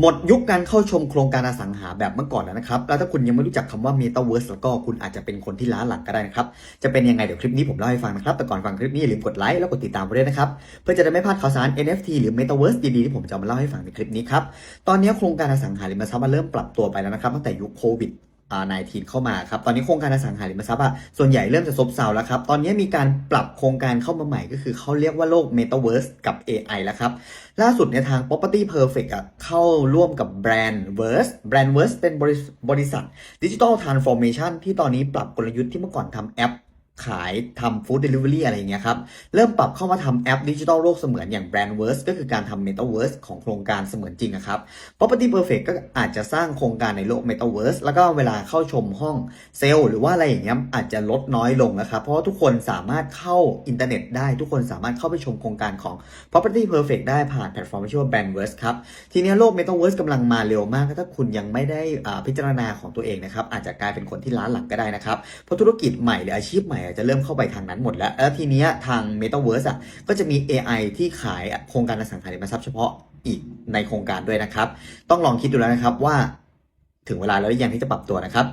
หมดยุคการเข้าชมโครงการอสังหาแบบเมื่อก่อนแล้วนะครับ แล้วถ้าคุณยังไม่รู้จักคำว่าเมตาเวิร์สแล้วก็คุณอาจจะเป็นคนที่ล้าหลังก็ได้นะครับ จะเป็นยังไงเดี๋ยวคลิปนี้ผมเล่าให้ฟังนะครับ แต่ก่อนฟังคลิปนี้อย่าลืมกดไลค์แล้วกดติดตามไปด้วยนะครับ เพื่อจะได้ไม่พลาดข่าวสาร NFT หรือเมตาเวิร์สดีๆที่ผมจะมาเล่าให้ฟังในคลิปนี้ครับ ตอนนี้โครงการอสังหาริมทรัพย์มันเริ่มปรับตัวไปแล้วนะครับตั้งแต่ยุคโควิด นายทีมเข้ามาครับ ตอนนี้โครงการอสังหาริมทรัพย์อะส่วนใหญ่เริ่มจะซบเซาแล้วครับ ตอนนี้มีการปรับโครงการเข้ามาใหม่ก็คือเขาเรียกว่าโลก Metaverse กับ AI แล้วครับ ล่าสุดในยทาง Property Perfect อะเข้าร่วมกับ Brandverse Brandverse เป็นบริษัทดิจิทัลทรานส์ฟอร์เมชันที่ตอนนี้ปรับกลยุทธ์ที่เมื่อก่อนทำแอป ขายทำฟู้ดเดลิเวอรี่อะไรเงี้ยครับ เริ่มปรับเข้ามาทำแอปดิจิทัลโลกเสมือนอย่าง Brandverse ก็คือการทำ Metaverse ของโครงการเสมือนจริงอะครับ Property Perfect ก็อาจจะสร้างโครงการในโลก Metaverse แล้วก็เวลาเข้าชมห้องเซลล์หรือว่าอะไรอย่างเงี้ยอาจจะลดน้อยลงนะครับ เพราะว่าทุกคนสามารถเข้าอินเทอร์เน็ตได้ทุกคนสามารถเข้าไปชมโครงการของ Property Perfect ได้ผ่านแพลตฟอร์มที่ชื่อว่า Brandverse ครับทีนี้โลก Metaverse กำลังมาเร็วมากถ้าคุณยังไม่ได้พิจารณาของตัวเองนะครับอาจจะกลายเป็นคนที่ล้าหลังก็ได้นะครับเพราะธุรกิจใหม่หรืออาชีพใหม่จะเริ่มเข้าไปทางนั้นหมดแล้ว แล้วทีเนี้ยทาง Metaverse อะก็จะมี AI ที่ขายโครงการอสังหาริมทรัพย์เฉพาะอีกในโครงการด้วยนะครับ ต้องลองคิดดูแล้วนะครับว่าถึงเวลาแล้วหรือยังที่จะปรับตัวนะครับ